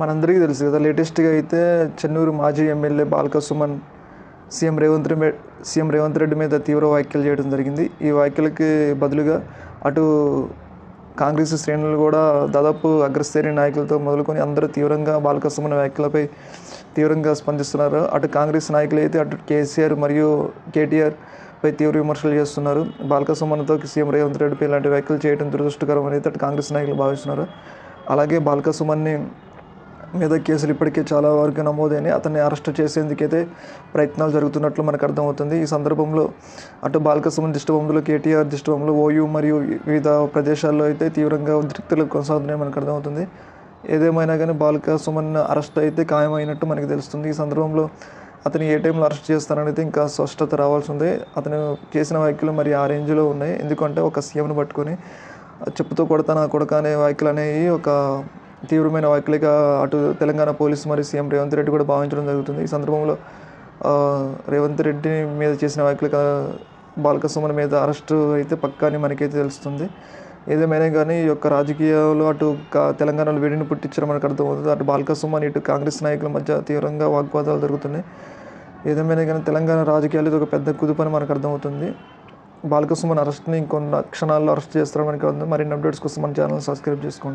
మనందరికీ తెలుసు కదా లేటెస్ట్గా అయితే చెన్నూరు మాజీ MLA Balka Suman CM Revanth Reddy CM Revanth Reddy మీద తీవ్ర వ్యాఖ్యలు చేయడం జరిగింది. ఈ వ్యాఖ్యలకి బదులుగా అటు కాంగ్రెస్ శ్రేణులు కూడా దాదాపు అగ్రశ్రేణి నాయకులతో మొదలుకొని అందరూ తీవ్రంగా బాల్క సుమన్ వ్యాఖ్యలపై తీవ్రంగా స్పందిస్తున్నారు. అటు కాంగ్రెస్ నాయకులు అయితే అటు కేసీఆర్ మరియు కేటీఆర్ పై తీవ్ర విమర్శలు చేస్తున్నారు. బాల్క సుమన్తో సీఎం రేవంత్ రెడ్డిపై ఇలాంటి వ్యాఖ్యలు చేయడం దురదృష్టకరం అనేది అటు కాంగ్రెస్ నాయకులు భావిస్తున్నారు. అలాగే బాల్క సుమన్ని మీద కేసులు ఇప్పటికే చాలా వరకు నమోదైన అతన్ని అరెస్ట్ చేసేందుకైతే ప్రయత్నాలు జరుగుతున్నట్లు మనకు అర్థమవుతుంది. ఈ సందర్భంలో అటు బాలకసుమన్ దిష్టబొమ్మలు కేటీఆర్ దిష్టబొమ్మలు ఓయూ మరియు వివిధ ప్రదేశాల్లో అయితే తీవ్రంగా ఉద్రిక్తలు కొనసాగుతున్నాయి మనకు అర్థమవుతుంది. ఏదేమైనా కానీ బాలక సుమన్ అరెస్ట్ అయితే ఖాయమైనట్టు మనకు తెలుస్తుంది. ఈ సందర్భంలో అతను ఏ టైంలో అరెస్ట్ చేస్తారనేది ఇంకా స్పష్టత రావాల్సి ఉంది అతను చేసిన వ్యాఖ్యలు మరి ఆ రేంజ్లో ఉన్నాయి. ఎందుకంటే ఒక సీఎంను పట్టుకొని చెప్పుతో కొడతా నా కొడక అనే వ్యాఖ్యలు అనేవి ఒక తీవ్రమైన వ్యాఖ్యలుగా అటు తెలంగాణ పోలీసు మరియు సీఎం రేవంత్ రెడ్డి కూడా భావించడం జరుగుతుంది. ఈ సందర్భంలో రేవంత్ రెడ్డి మీద చేసిన వ్యాఖ్యలు బాలక సుమన్ మీద అరెస్టు అయితే పక్కా అని మనకైతే తెలుస్తుంది. ఏదేమైనా కానీ ఈ యొక్క రాజకీయాలు అటు తెలంగాణలో వేడిని పుట్టించడం మనకు అర్థమవుతుంది. అటు బాలక సుమన్ ఇటు కాంగ్రెస్ నాయకుల మధ్య తీవ్రంగా వాగ్వాదాలు జరుగుతున్నాయి. ఏదేమైనా కానీ తెలంగాణ రాజకీయాలు ఇది ఒక పెద్ద కుదుపని మనకు అర్థమవుతుంది. బాలక సుమన్ అరెస్ట్ని ఇంకొన్ని క్షణాల్లో అరెస్ట్ చేస్తారని మనకి ఉంది మరిన్ని అప్డేట్స్ కోసం మన ఛానల్ సబ్స్క్రైబ్ చేసుకోండి.